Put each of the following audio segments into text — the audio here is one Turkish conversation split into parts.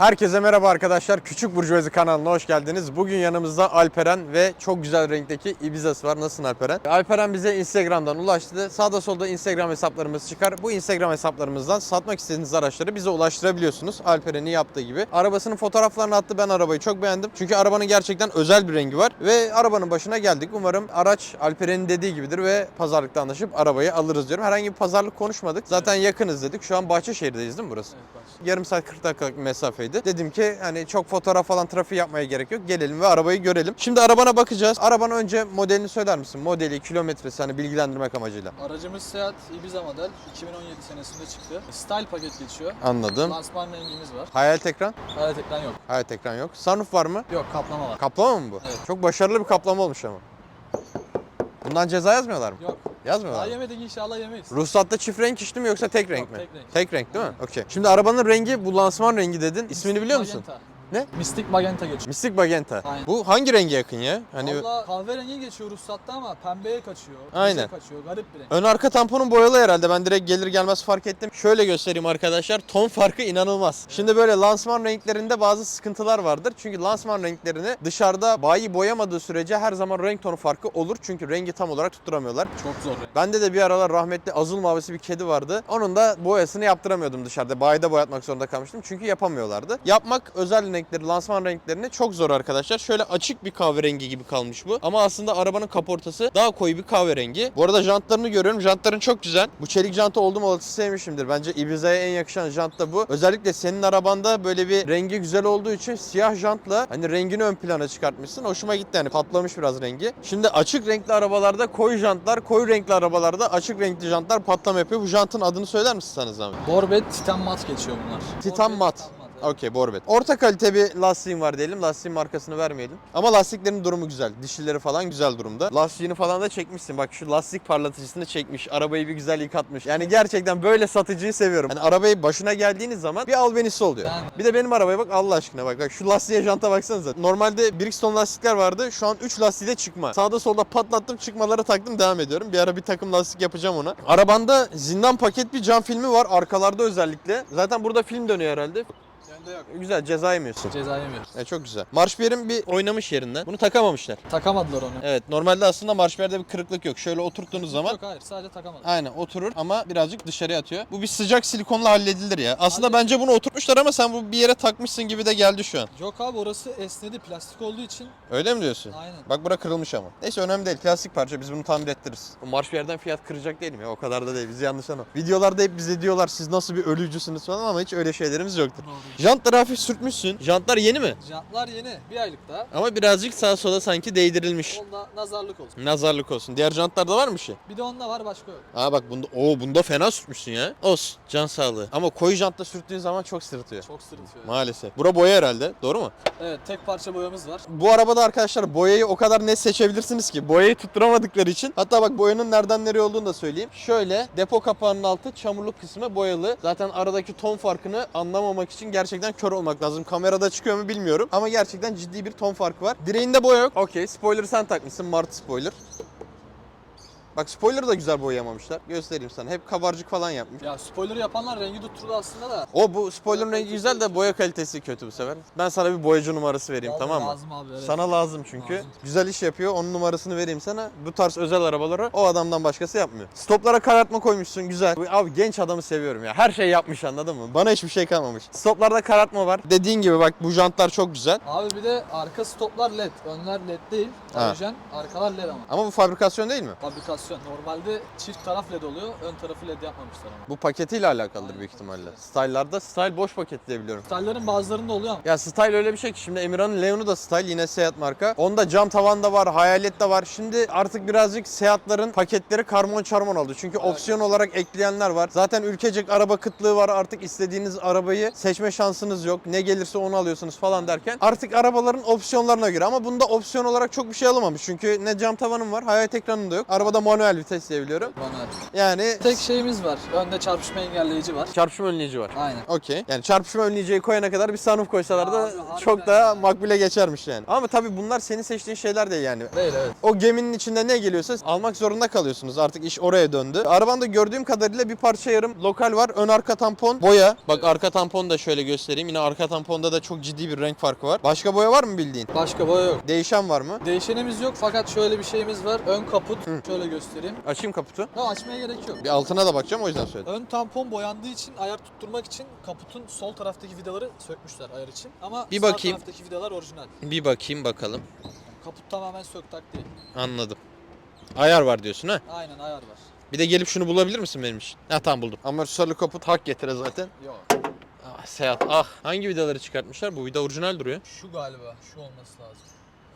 Herkese merhaba arkadaşlar. Küçük Burjuvazi kanalına hoş geldiniz. Bugün yanımızda Alperen ve çok güzel renkteki Ibiza'sı var. Nasılsın Alperen? Alperen bize Instagram'dan ulaştı. Sağda solda Instagram hesaplarımız çıkar. Bu Instagram hesaplarımızdan satmak istediğiniz araçları bize ulaştırabiliyorsunuz. Alperen'in yaptığı gibi. Arabasının fotoğraflarını attı. Ben arabayı çok beğendim. Çünkü arabanın gerçekten özel bir rengi var. Ve arabanın başına geldik. Umarım araç Alperen'in dediği gibidir ve pazarlıkta anlaşıp arabayı alırız diyorum. Herhangi bir pazarlık konuşmadık. Zaten yakınız dedik. Şu an Bahçeşehir'deyiz değil mi burası? Yarım saat 40 dakikalık bir mesafeydi. Dedim ki hani çok fotoğraf falan trafiği yapmaya gerek yok. Gelelim ve arabayı görelim. Şimdi arabana bakacağız. Arabanın önce modelini söyler misin? Modeli, kilometresi hani bilgilendirmek amacıyla. Aracımız Seat Ibiza model 2017 senesinde çıktı. Style paket geçiyor. Anladım. Lansman rengimiz var. Hayalet ekran? Hayat ekran yok. Hayalet ekran yok. Sunroof var mı? Yok kaplama var. Kaplama mı bu? Evet. Çok başarılı bir kaplama olmuş ama. Bundan ceza yazmıyorlar mı? Yok. Yazmıyorlar Daha mı? yemedik inşallah yemeyiz. Ruhsatta çift renk işli mi yoksa tek renk mi? tek renk. Tek renk değil mi? Okey. Şimdi arabanın rengi bu lansman rengi dedin. İsmini biliyor musun? Magenta. Ne? Mystic Magenta geçiyor. Mystic Magenta. Aynen. Bu hangi renge yakın ya? Hani Valla kahverengi geçiyor ruhsatta ama pembeye kaçıyor. Aynen. kaçıyor. Garip bir renk. Ön arka tamponun boyalı herhalde. Ben direkt gelir gelmez fark ettim. Şöyle göstereyim arkadaşlar. Ton farkı inanılmaz. Şimdi böyle lansman renklerinde bazı sıkıntılar vardır. Çünkü lansman renklerini dışarıda bayi boyamadığı sürece her zaman renk tonu farkı olur. Çünkü rengi tam olarak tutturamıyorlar. Çok zor. Bende de bir aralar rahmetli azul mavisi bir kedi vardı. Onun da boyasını yaptıramıyordum dışarıda. Bayide boyatmak zorunda kalmıştım. Çünkü yapamıyorlardı. Yapmak özel renkleri, lansman renklerini çok zor arkadaşlar. Şöyle açık bir kahverengi gibi kalmış bu. Ama aslında arabanın kaportası daha koyu bir kahverengi. Bu arada jantlarını görüyorum. Jantların çok güzel. Bu çelik jantı oldum olası sevmişimdir. Bence Ibiza'ya en yakışan jant da bu. Özellikle senin arabanda böyle bir rengi güzel olduğu için siyah jantla hani rengini ön plana çıkartmışsın. Hoşuma gitti yani patlamış biraz rengi. Şimdi açık renkli arabalarda koyu jantlar, koyu renkli arabalarda açık renkli jantlar patlama yapıyor. Bu jantın adını söyler misin sana zahmet? Borbet Titan Mat geçiyor bunlar. Titan Mat. Okey Borbet. Orta kalite bir lastiğin var diyelim. Lastiğin markasını vermeyelim. Ama lastiklerin durumu güzel. Dişlileri falan güzel durumda. Lastiğini falan da çekmişsin. Bak şu lastik parlatıcısını çekmiş. Arabayı bir güzel yıkatmış. Yani gerçekten böyle satıcıyı seviyorum. Hani arabayı başına geldiğiniz zaman bir albenisi oluyor. Yani. Bir de benim arabaya bak Allah aşkına bak. Bak şu lastiğe janta baksanıza. Normalde Bridgestone lastikler vardı. Şu an 3 lastiği de çıkma. Sağda solda patlattım çıkmaları taktım devam ediyorum. Bir ara bir takım lastik yapacağım ona. Arabanda zindan paket bir cam filmi var. Arkalarda özellikle. Zaten burada film dönüyor herhalde. Sende yok. Güzel ceza yemiyorsun. Ceza yemiyoruz. E, çok güzel. Marşbiyerin bir oynamış yerinden. Bunu takamamışlar. Takamadılar onu. Evet normalde aslında marşbiyerde bir kırıklık yok. Şöyle oturttuğunuz zaman Yok hayır sadece takamadılar. Aynen oturur ama birazcık dışarıya atıyor. Bu bir sıcak silikonla halledilir ya. Aslında Halledin. bence bunu oturtmuşlar ama sen bu bir yere takmışsın gibi de geldi şu an. Yok abi orası esnedi plastik olduğu için. Öyle mi diyorsun? Aynen. Bak bura kırılmış ama. Neyse önemli değil. Plastik parça biz bunu tamir ettiririz. O marş bir yerden fiyat kıracak değilim ya. O kadar da değil. Bizi yanlış anlama. Videolarda hep bize diyorlar siz nasıl bir ölücüsünüz falan ama hiç öyle şeylerimiz yoktur. Jantları hafif sürtmüşsün. Jantlar yeni mi? Jantlar yeni. Bir aylık daha. Ama birazcık sağa sola sanki değdirilmiş. Onda nazarlık olsun. Nazarlık olsun. Diğer jantlarda var mı bir şey? Bir de onda var başka yok. Aa bak bunda o bunda fena sürtmüşsün ya. Olsun. Can sağlığı. Ama koyu jantla sürttüğün zaman çok sırıtıyor. Çok sırıtıyor. Maalesef. Bura boya herhalde. Doğru mu? Evet tek parça boyamız var. Bu arabada arkadaşlar boyayı o kadar net seçebilirsiniz ki. Boyayı tutturamadıkları için. Hatta bak boyanın nereden nereye olduğunu da söyleyeyim. Şöyle depo kapağının altı çamurluk kısmı boyalı. Zaten aradaki ton farkını anlamamak için gerçekten kör olmak lazım. Kamerada çıkıyor mu bilmiyorum. Ama gerçekten ciddi bir ton farkı var. Direğinde boya yok. Okey. Spoiler sen takmışsın. Mart spoiler. Bak spoiler'ı da güzel boyamamışlar. Göstereyim sana. Hep kabarcık falan yapmış. Ya spoiler yapanlar rengi tutturdu aslında da. O bu spoiler'ın rengi güzel de boya kalitesi kötü bu sefer. Ben sana bir boyacı numarası vereyim Vallahi tamam mı? Lazım abi evet. Sana lazım çünkü. Lazım. Güzel iş yapıyor. Onun numarasını vereyim sana. Bu tarz özel arabaları o adamdan başkası yapmıyor. Stoplara karartma koymuşsun güzel. Abi genç adamı seviyorum ya. Her şey yapmış anladın mı? Bana hiçbir şey kalmamış. Stoplarda karartma var. Dediğin gibi bak bu jantlar çok güzel. Abi bir de arka stoplar led. Önler led değil. Halojen. Arkalar led ama. Ama bu fabrikasyon değil mi? Fabrikasyon. Normalde çift taraf led oluyor. Ön tarafı led yapmamışlar ama. Bu paketiyle alakalıdır büyük ihtimalle. Style'larda Style boş paket diye biliyorum. Style'ların bazılarında oluyor ama. Ya Style öyle bir şey ki şimdi Emirhan'ın Leon'u da Style yine Seat marka. Onda cam tavan da var, hayalet de var. Şimdi artık birazcık Seat'ların paketleri karmon çarmon oldu. Çünkü opsiyon olarak ekleyenler var. Zaten ülkecek araba kıtlığı var. Artık istediğiniz arabayı seçme şansınız yok. Ne gelirse onu alıyorsunuz falan derken. Artık arabaların opsiyonlarına göre ama bunda opsiyon olarak çok bir şey alamamış. Çünkü ne cam tavanım var, hayalet ekranım da yok. Arabada manuel vites diye biliyorum. Manuel. Yani Tek şeyimiz var. Önde çarpışma engelleyici var. çarpışma önleyici var. Aynen. Okey. Yani çarpışma önleyiciyi koyana kadar bir sunroof koysalar da Ya abi, harbiden çok daha makbule geçermiş yani. Ama tabii bunlar senin seçtiğin şeyler değil yani. Değil evet. O geminin içinde ne geliyorsa almak zorunda kalıyorsunuz. Artık iş oraya döndü. Arabanda gördüğüm kadarıyla bir parça yarım lokal var. Ön arka tampon boya. Bak arka tampon da şöyle göstereyim. Yine arka tamponda da çok ciddi bir renk farkı var. Başka boya var mı bildiğin? Başka boya yok. Değişen var mı? Değişenimiz yok fakat şöyle bir şeyimiz var. Ön kaput. Şöyle göstereyim. Açayım kaputu. Ha açmaya gerek yok. Bir altına da bakacağım o yüzden söyledim. Ön tampon boyandığı için ayar tutturmak için kaputun sol taraftaki vidaları sökmüşler ayar için. Ama Bir sağ bakayım. taraftaki vidalar orijinal. Bir bakayım bakalım. Kaput tamamen sök tak değil. Anladım. Ayar var diyorsun ha? Aynen ayar var. Bir de gelip şunu bulabilir misin benim için? Ha tamam buldum. Amortisörlü kaput hak getire zaten. Yok. Ah Seat ah. Hangi vidaları çıkartmışlar? Bu vida orijinal duruyor. Şu galiba. Şu olması lazım.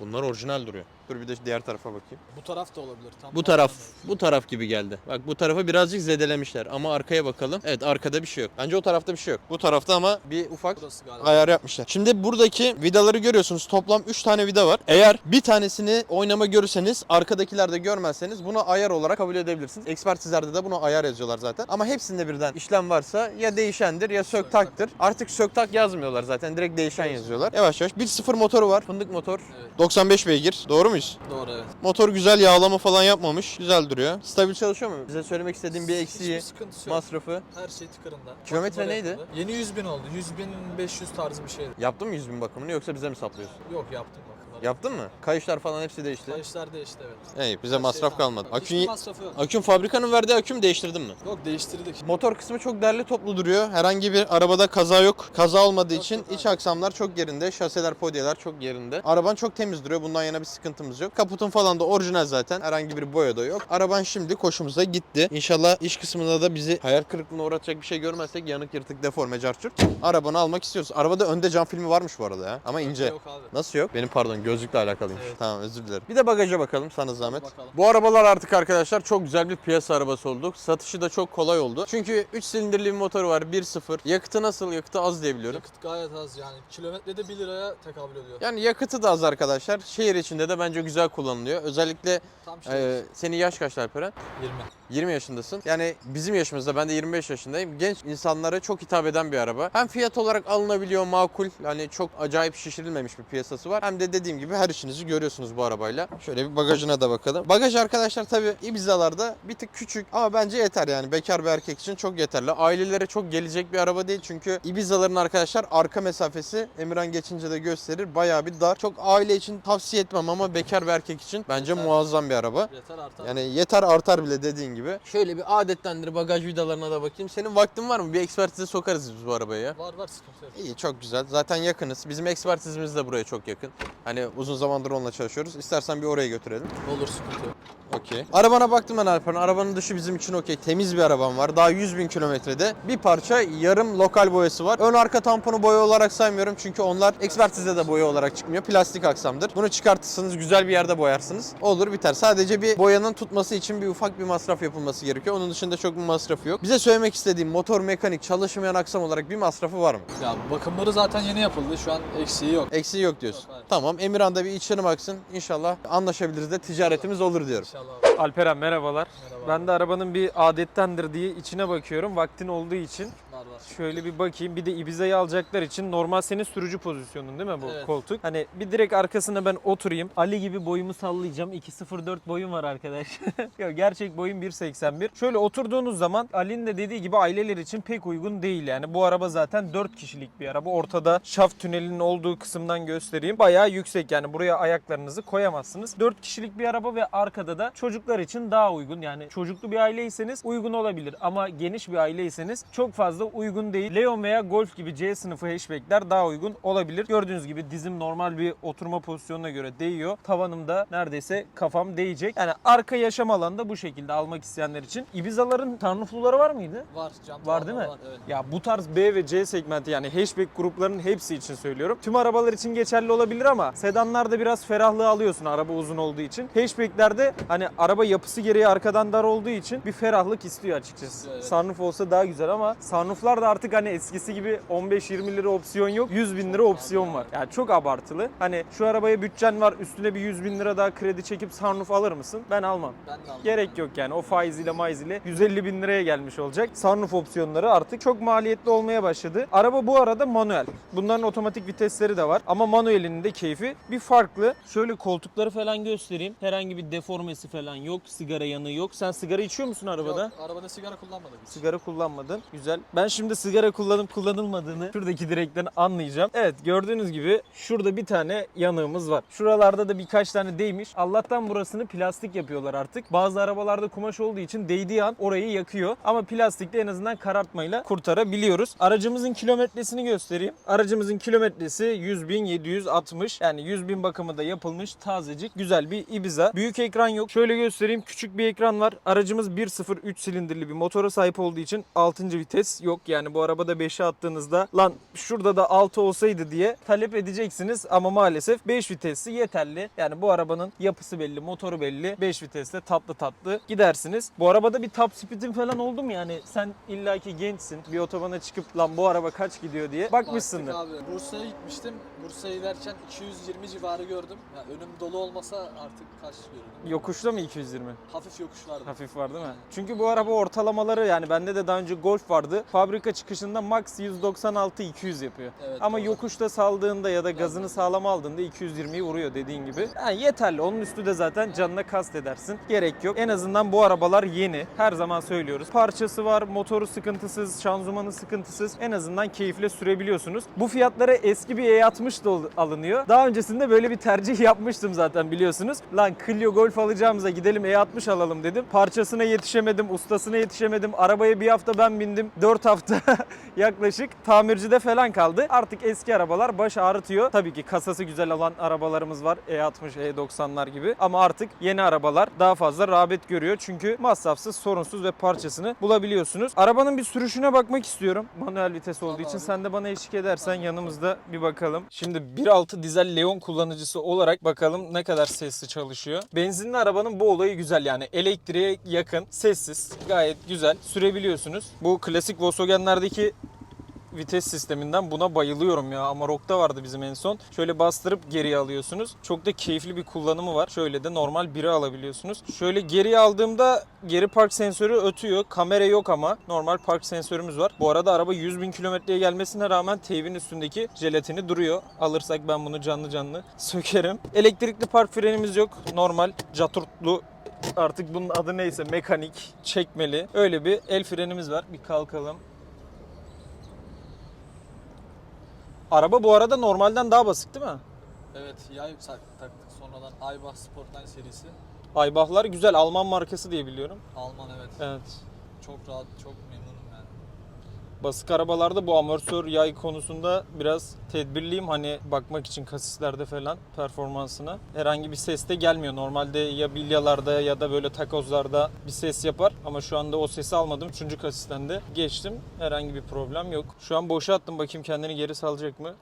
Bunlar orijinal duruyor. Dur bir de diğer tarafa bakayım. Bu taraf da olabilir. Tam Bu taraf, bu taraf gibi geldi. Bak bu tarafa birazcık zedelemişler ama arkaya bakalım. Evet arkada bir şey yok. Bence o tarafta bir şey yok. Bu tarafta ama bir ufak Burası galiba. ayar yapmışlar. Şimdi buradaki vidaları görüyorsunuz. Toplam 3 tane vida var. Eğer bir tanesini oynama görürseniz, arkadakilerde görmezseniz bunu ayar olarak kabul edebilirsiniz. Ekspertizlerde de bunu ayar yazıyorlar zaten. Ama hepsinde birden işlem varsa ya değişendir ya sök taktır. Artık sök tak yazmıyorlar zaten. Direkt değişen yazıyorlar. Yavaş yavaş. 1.0 motoru var. Fındık motor. Evet. 95 beygir. Doğru muyuz? Doğru evet. Motor güzel yağlama falan yapmamış. Güzel duruyor. Stabil çalışıyor mu? Bize söylemek istediğin bir eksiği, Hiçbir sıkıntısı yok. masrafı. Her şey tıkırında. Kilometre Bakımları neydi? yapıldı. Yeni 100 bin oldu. 100 bin 500 tarzı bir şeydi. Yaptın mı 100 bin bakımını yoksa bize mi saplıyorsun? Yok yaptım. Yaptın mı? Kayışlar falan hepsi değişti. Kayışlar değişti evet. İyi bize Her masraf şey kalmadı. Akün, Hiçbir masrafı yok. akün fabrikanın verdiği aküm değiştirdin mi? Yok değiştirdik. Motor kısmı çok derli toplu duruyor. Herhangi bir arabada kaza yok. Kaza olmadığı Yok, için yok, iç aynen. aksamlar çok yerinde. Şaseler, podyeler çok yerinde. Araban çok temiz duruyor. Bundan yana bir sıkıntımız yok. Kaputun falan da orijinal zaten. Herhangi bir boya da yok. Araban şimdi koşumuza gitti. İnşallah iş kısmında da bizi hayal kırıklığına uğratacak bir şey görmezsek yanık yırtık deforme carçurt. Arabanı almak istiyoruz. Arabada önde cam filmi varmış bu arada ya. Ama ince. Yok abi. Nasıl yok? Benim pardon gözlükle alakalıymış. Evet. Tamam özür dilerim. Bir de bagaja bakalım sana zahmet. bakalım. Bu arabalar artık arkadaşlar çok güzel bir piyasa arabası oldu. Satışı da çok kolay oldu. Çünkü 3 silindirli bir motoru var 1.0. Yakıtı nasıl? Yakıtı az diye biliyorum. Yakıt gayet az yani. Kilometrede 1 liraya tekabül ediyor. Yani yakıtı da az arkadaşlar. Şehir içinde de bence güzel kullanılıyor. Özellikle Tam şey e, senin yaş kaç Alperen? 20. 20 yaşındasın. Yani bizim yaşımızda ben de 25 yaşındayım. Genç insanlara çok hitap eden bir araba. Hem fiyat olarak alınabiliyor makul. Hani çok acayip şişirilmemiş bir piyasası var. Hem de dediğim gibi her işinizi görüyorsunuz bu arabayla. Şöyle bir bagajına da bakalım. Bagaj arkadaşlar tabi Ibiza'larda bir tık küçük ama bence yeter yani. Bekar bir erkek için çok yeterli. Ailelere çok gelecek bir araba değil çünkü Ibiza'ların arkadaşlar arka mesafesi Emirhan geçince de gösterir. Bayağı bir dar. Çok aile için tavsiye etmem ama bekar bir erkek için bence Yeter. muazzam bir araba. Yeter artar. Yani yeter artar bile dediğin gibi. Şöyle bir adetlendir bagaj vidalarına da bakayım. Senin vaktin var mı? Bir ekspertize sokarız biz bu arabaya ya. Var var sıkıntı yok. İyi çok güzel. Zaten yakınız. Bizim ekspertizimiz de buraya çok yakın. Hani uzun zamandır onunla çalışıyoruz. İstersen bir oraya götürelim. Olur sıkıntı yok. Okey. Arabana baktım ben Alper'in. Arabanın dışı bizim için okey. Temiz bir arabam var. Daha 100 bin kilometrede. Bir parça yarım lokal boyası var. Ön arka tamponu boya olarak saymıyorum. Çünkü onlar ekspertizde de boya olarak çıkmıyor. Plastik aksamdır. Bunu çıkartırsınız güzel bir yerde boyarsınız. Olur biter. Sadece bir boyanın tutması için bir ufak bir masraf yapılması gerekiyor. Onun dışında çok bir masrafı yok. Bize söylemek istediğim motor mekanik çalışmayan aksam olarak bir masrafı var mı? Ya bakımları zaten yeni yapıldı. Şu an eksiği yok. Eksiği yok diyorsun. Yok, hayır. tamam. Emirhan'da bir içine baksın. İnşallah anlaşabiliriz de ticaretimiz olur diyorum. İnşallah abi. Alperen merhabalar. Merhaba. Ben de arabanın bir adettendir diye içine bakıyorum. Vaktin olduğu için. Var var. Şöyle bir bakayım. Bir de Ibiza'yı alacaklar için normal senin sürücü pozisyonun değil mi bu Evet. koltuk? Hani bir direkt arkasına ben oturayım. Ali gibi boyumu sallayacağım. 2.04 boyum var arkadaş. Yok, Gerçek boyum 1.81. Şöyle oturduğunuz zaman Ali'nin de dediği gibi aileler için pek uygun değil yani. Bu araba zaten 4 kişilik bir araba. Ortada şaft tünelinin olduğu kısımdan göstereyim. Bayağı yüksek yani buraya ayaklarınızı koyamazsınız. 4 kişilik bir araba ve arkada da çocuklar için daha uygun. Yani çocuklu bir aileyseniz uygun olabilir ama geniş bir aileyseniz çok fazla uygun değil. Leon veya Golf gibi C sınıfı hatchbackler daha uygun olabilir. Gördüğünüz gibi dizim normal bir oturma pozisyonuna göre değiyor. Tavanımda neredeyse kafam değecek. Yani arka yaşam alanı da bu şekilde almak isteyenler için. Ibiza'ların sunroofluları var mıydı? Var. Cam Var değil mi? Var, evet. Ya bu tarz B ve C segmenti yani hatchback gruplarının hepsi için söylüyorum. Tüm arabalar için geçerli olabilir ama sedanlarda biraz ferahlığı alıyorsun araba uzun olduğu için. Hatchbacklerde hani araba yapısı gereği arkadan dar olduğu için bir ferahlık istiyor açıkçası. Evet. Sunroof olsa daha güzel ama sunrooflar Golf'larda artık hani eskisi gibi 15-20 lira opsiyon yok. 100 bin lira opsiyon var. Yani çok abartılı. Hani şu arabaya bütçen var üstüne bir 100 bin lira daha kredi çekip sunroof alır mısın? Ben almam. Ben de aldım. Gerek yok yani o faiz ile maiz ile 150 bin liraya gelmiş olacak. Sunroof opsiyonları artık çok maliyetli olmaya başladı. Araba bu arada manuel. Bunların otomatik vitesleri de var ama manuelinin de keyfi bir farklı. Şöyle koltukları falan göstereyim. Herhangi bir deformesi falan yok. Sigara yanığı yok. Sen sigara içiyor musun arabada? Yok, arabada sigara kullanmadık hiç. Sigara kullanmadın. Güzel. Ben şimdi sigara kullanıp kullanılmadığını şuradaki direkten anlayacağım. Evet gördüğünüz gibi şurada bir tane yanığımız var. Şuralarda da birkaç tane değmiş. Allah'tan burasını plastik yapıyorlar artık. Bazı arabalarda kumaş olduğu için değdiği an orayı yakıyor. Ama plastikte en azından karartmayla kurtarabiliyoruz. Aracımızın kilometresini göstereyim. Aracımızın kilometresi 100.760. Yani 100.000 bakımı da yapılmış tazecik güzel bir Ibiza. Büyük ekran yok. Şöyle göstereyim. Küçük bir ekran var. Aracımız 1.0 3 silindirli bir motora sahip olduğu için 6. vites yok. Yani bu arabada 5'e attığınızda lan şurada da 6 olsaydı diye talep edeceksiniz ama maalesef 5 vitesli yeterli. Yani bu arabanın yapısı belli, motoru belli. 5 viteste tatlı tatlı gidersiniz. Bu arabada bir top speed'in falan oldu mu yani? Sen illaki gençsin. Bir otobana çıkıp lan bu araba kaç gidiyor diye bakmışsındır. Baktık abi. Bursa'ya gitmiştim. Bursa'ya giderken 220 civarı gördüm. Ya önüm dolu olmasa artık kaç görürdüm. Yokuşta mı 220? Hafif yokuş vardı. Hafif var değil mi? Çünkü bu araba ortalamaları yani bende de daha önce Golf vardı. Fabrika çıkışında max 196-200 yapıyor. Evet, Ama doğru. yokuşta saldığında ya da gazını sağlam aldığında 220'yi vuruyor dediğin gibi. Yani yeterli. Onun üstü de zaten canına kast edersin. Gerek yok. En azından bu arabalar yeni. Her zaman söylüyoruz. Parçası var, motoru sıkıntısız, şanzımanı sıkıntısız. En azından keyifle sürebiliyorsunuz. Bu fiyatlara eski bir E60 da alınıyor. Daha öncesinde böyle bir tercih yapmıştım zaten biliyorsunuz. Lan Clio Golf alacağımıza gidelim E60 alalım dedim. Parçasına yetişemedim, ustasına yetişemedim. Arabaya bir hafta ben bindim. 4 hafta yaklaşık tamircide falan kaldı. Artık eski arabalar baş ağrıtıyor. Tabii ki kasası güzel olan arabalarımız var. E E60, E90'lar gibi. Ama artık yeni arabalar daha fazla rağbet görüyor. Çünkü masrafsız, sorunsuz ve parçasını bulabiliyorsunuz. Arabanın bir sürüşüne bakmak istiyorum. Manuel vites olduğu için sen de bana eşlik edersen yanımızda bir bakalım. Şimdi 1.6 dizel Leon kullanıcısı olarak bakalım ne kadar sesli çalışıyor. Benzinli arabanın bu olayı güzel yani. Elektriğe yakın, sessiz, gayet güzel sürebiliyorsunuz. Bu klasik Volkswagen'lerdeki vites sisteminden buna bayılıyorum ya. Amarok'ta vardı bizim en son. Şöyle bastırıp geriye alıyorsunuz. Çok da keyifli bir kullanımı var. Şöyle de normal 1'e alabiliyorsunuz. Şöyle geriye aldığımda geri park sensörü ötüyor. Kamera yok ama normal park sensörümüz var. Bu arada araba 100 bin kilometreye gelmesine rağmen teybin üstündeki jelatini duruyor. Alırsak ben bunu canlı canlı sökerim. Elektrikli park frenimiz yok. Normal caturtlu artık bunun adı neyse mekanik, çekmeli. Öyle bir el frenimiz var. Bir kalkalım. Araba bu arada normalden daha basık değil mi? Evet yay taktık sonradan Aybach Sportline serisi. Aybach'lar güzel Alman markası diye biliyorum. Alman evet. Evet. Çok rahat, çok memnunum yani. Basık arabalarda bu amortisör yay konusunda biraz tedbirliyim. Hani bakmak için kasislerde falan performansına. Herhangi bir ses de gelmiyor. Normalde ya bilyalarda ya da böyle takozlarda bir ses yapar. Ama şu anda o sesi almadım. Üçüncü kasisten de geçtim. Herhangi bir problem yok. Şu an boşa attım. Bakayım kendini geri salacak mı?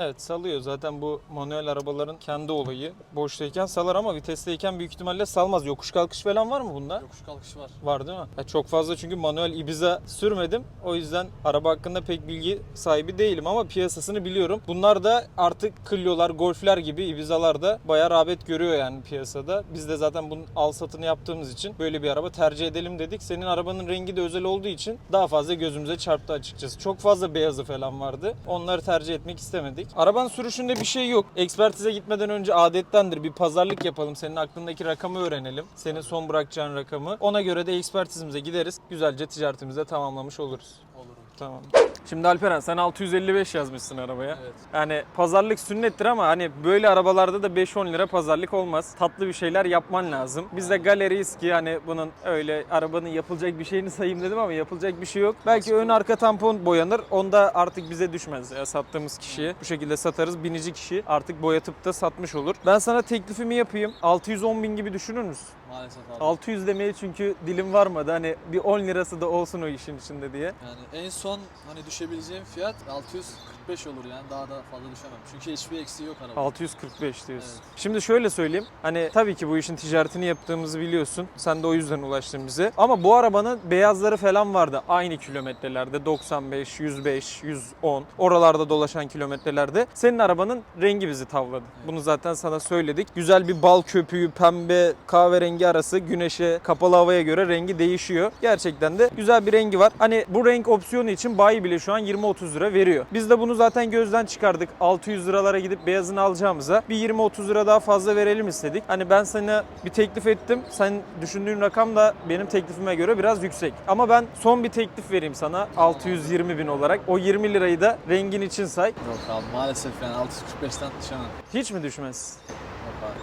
Evet salıyor. Zaten bu manuel arabaların kendi olayı. Boştayken salar ama vitesteyken büyük ihtimalle salmaz. Yokuş kalkış falan var mı bunda? Yokuş kalkışı var. Var değil mi? Ya çok fazla çünkü manuel Ibiza sürmedim. O yüzden araba hakkında pek bilgi sahibi değilim ama piyasasını biliyorum. Bunlar da artık Clio'lar, Golf'ler gibi Ibiza'lar da bayağı rağbet görüyor yani piyasada. Biz de zaten bunun al satını yaptığımız için böyle bir araba tercih edelim dedik. Senin arabanın rengi de özel olduğu için daha fazla gözümüze çarptı açıkçası. Çok fazla beyazı falan vardı. Onları tercih etmek istemedik. Arabanın sürüşünde bir şey yok. Ekspertize gitmeden önce adettendir bir pazarlık yapalım. Senin aklındaki rakamı öğrenelim. Senin son bırakacağın rakamı. Ona göre de ekspertizimize gideriz. Güzelce ticaretimizi de tamamlamış oluruz. Olurum. Tamam. Şimdi Alperen sen 655 yazmışsın arabaya. Evet. Yani pazarlık sünnettir ama hani böyle arabalarda da 5-10 lira pazarlık olmaz. Tatlı bir şeyler yapman lazım. Biz de galeriyiz ki hani bunun öyle arabanın yapılacak bir şeyini sayayım dedim ama yapılacak bir şey yok. Belki ön arka tampon boyanır. Onda artık bize düşmez ya sattığımız kişiye. Bu şekilde satarız. Binici kişi artık boyatıp da satmış olur. Ben sana teklifimi yapayım. 610 bin gibi düşünür müsün? Maalesef abi. 600 demeye çünkü dilim varmadı. Hani bir 10 lirası da olsun o işin içinde diye. Yani en son hani düşebileceğim fiyat 645 olur yani daha da fazla düşemem. Çünkü hiçbir eksiği yok araba. 645 diyorsun. Evet. Şimdi şöyle söyleyeyim. Hani tabii ki bu işin ticaretini yaptığımızı biliyorsun. Sen de o yüzden ulaştın bize. Ama bu arabanın beyazları falan vardı. Aynı kilometrelerde 95, 105, 110 oralarda dolaşan kilometrelerde. Senin arabanın rengi bizi tavladı. Bunu zaten sana söyledik. Güzel bir bal köpüğü, pembe, kahverengi arası güneşe, kapalı havaya göre rengi değişiyor. Gerçekten de güzel bir rengi var. Hani bu renk opsiyonu için bayi bile şu an 20-30 lira veriyor. Biz de bunu zaten gözden çıkardık. 600 liralara gidip beyazını alacağımıza bir 20-30 lira daha fazla verelim istedik. Hani ben sana bir teklif ettim. Sen düşündüğün rakam da benim teklifime göre biraz yüksek. Ama ben son bir teklif vereyim sana 620 bin olarak. O 20 lirayı da rengin için say. Yok abi maalesef yani 645'ten düşemem. Hiç mi düşmez? Yok abi.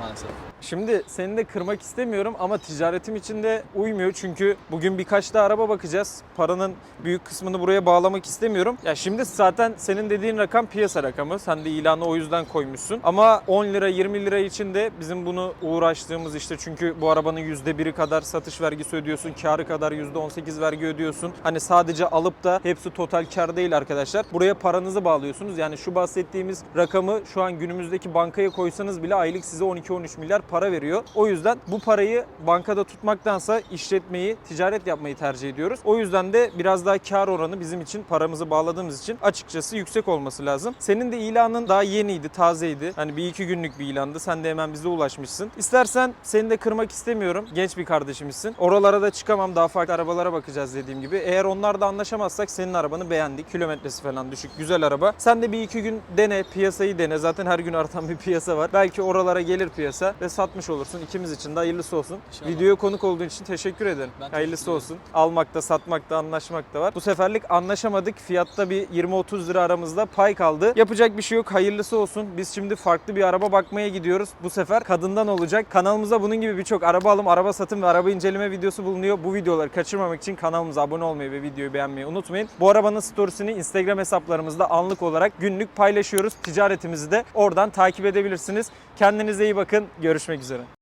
Maalesef. Şimdi seni de kırmak istemiyorum ama ticaretim için de uymuyor. Çünkü bugün birkaç da araba bakacağız. Paranın büyük kısmını buraya bağlamak istemiyorum. Ya şimdi zaten senin dediğin rakam piyasa rakamı. Sen de ilanı o yüzden koymuşsun. Ama 10 lira 20 lira için de bizim bunu uğraştığımız işte çünkü bu arabanın %1'i kadar satış vergisi ödüyorsun. Karı kadar %18 vergi ödüyorsun. Hani sadece alıp da hepsi total kar değil arkadaşlar. Buraya paranızı bağlıyorsunuz. Yani şu bahsettiğimiz rakamı şu an günümüzdeki bankaya koysanız bile aylık size 12-13 milyar para veriyor. O yüzden bu parayı bankada tutmaktansa işletmeyi, ticaret yapmayı tercih ediyoruz. O yüzden de biraz daha kar oranı bizim için paramızı bağladığımız için açıkçası yüksek olması lazım. Senin de ilanın daha yeniydi, tazeydi. Hani bir iki günlük bir ilandı. Sen de hemen bize ulaşmışsın. İstersen seni de kırmak istemiyorum. Genç bir kardeşimizsin. Oralara da çıkamam. Daha farklı arabalara bakacağız dediğim gibi. Eğer onlarda anlaşamazsak senin arabanı beğendik. Kilometresi falan düşük. Güzel araba. Sen de bir iki gün dene. Piyasayı dene. Zaten her gün artan bir piyasa var. Belki oralara gelir piyasa ve satmış olursun. İkimiz için de hayırlısı olsun. İnşallah. Videoya konuk olduğun için teşekkür ederim. Ben hayırlısı teşekkür olsun. Almakta, satmakta, anlaşmakta var. Bu seferlik anlaşamadık. Fiyatta bir 20-30 lira aramızda pay kaldı. Yapacak bir şey yok. Hayırlısı olsun. Biz şimdi farklı bir araba bakmaya gidiyoruz. Bu sefer kadından olacak. Kanalımıza bunun gibi birçok araba alım, araba satım ve araba inceleme videosu bulunuyor. Bu videoları kaçırmamak için kanalımıza abone olmayı ve videoyu beğenmeyi unutmayın. Bu arabanın storiesini Instagram hesaplarımızda anlık olarak günlük paylaşıyoruz. Ticaretimizi de oradan takip edebilirsiniz. Kendinize iyi bakın. Görüşmek üzere.